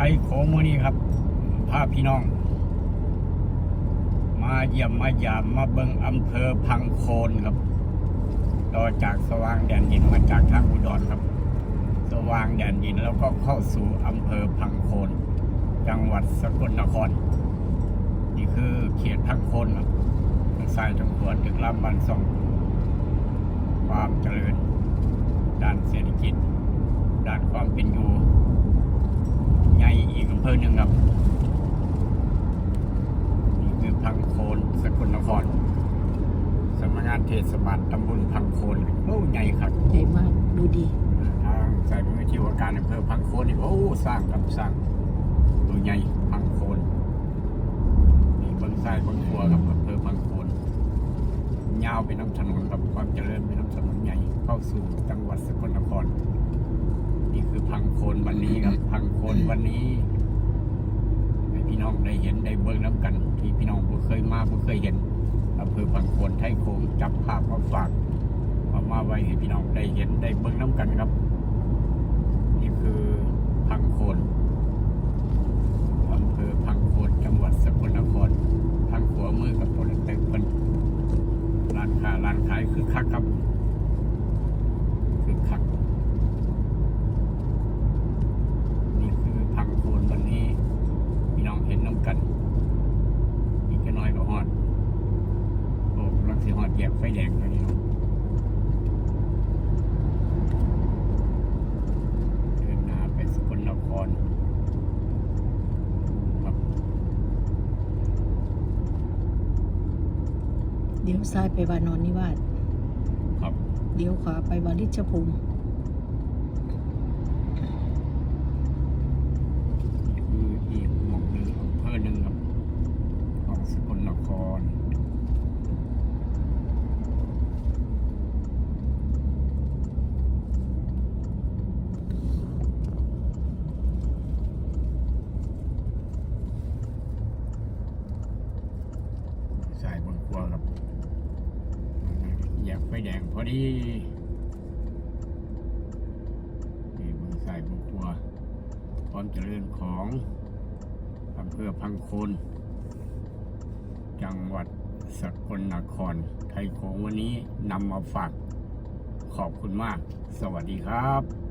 ไทยโขงมือนี้ครับพาพพี่น้อง มาเยี่ยมมายามมาเบิงอำเภอพังโคนครับ ต่อจากสว่างแดนดินมาจากทางอุดรครับ สว่างแดนดินแล้วก็เข้าสู่อำเภอพังโคน จังหวัดสกลนคร นี่คือเขตพังโคนครับทางซ้ายทางขวาตึกรามบันสองความเจริญ ด้านเศรษฐกิจ ด้านความเป็นอยู่ อีกอำเภอหนึ่งครับนี่คือพังโคนสกลนครสำนักงานเทศบาลตำบลพังโคนโอ้ใหญ่ครับใหญ่มากดูดีทางสายมือที่ว่าการอำเภอพังโคนนี่โอ้สร้างกับสร้างตัวใหญ่พังโคนนี่เบนซ้ายเบนขวาครับอำเภอพังโคนยาวไปน้ำถนนครับความเจริญไปน้ำถนนใหญ่เข้าสู่จังหวัดสกลนคร นี่คือพังโคนวันนี้ครับพังโคนวันนี้ให้พี่น้องได้เห็นได้เบิ่งน้ำกัน ที่พี่น้องบ่เคยมาบ่เคยเห็นอำเภอพังโคนไทโคงจับภาพมาฝากเอามาไว้ให้พี่น้องได้เห็นได้เบิ่งน้ำกันครับ นี่คือพังโคนอำเภอพังโคนจังหวัดสกลนครทางขวามือกับโปรเต็กเป็นร้านค้าร้านขายคือคักครับ คือคัก นี่คือพังโคนวันนี้ พี่น้องเห็นน้ำกันอีกแค่น้อยก็ฮอด โอ้รังสีฮอด แยกไฟแดงแล้วนี่เนาะเดินหน้าไปสกลนครครับเดี๋ยวซ้ายไปวานอนนิวาสครับ เดี๋ยวขวาไปวาริชภูมิ นี่คืออีกหม่องหนึ่งอำเภอหนึ่งครับ ของสกลนคร สายบนครัวครับอ ยากไฟแดงพอดีนี่บนสายบนครัวความเจริญของอำเภอพังโคน จังหวัดสกลนคร ไทยโขงวันนี้นำมาฝาก ขอบคุณมาก สวัสดีครับ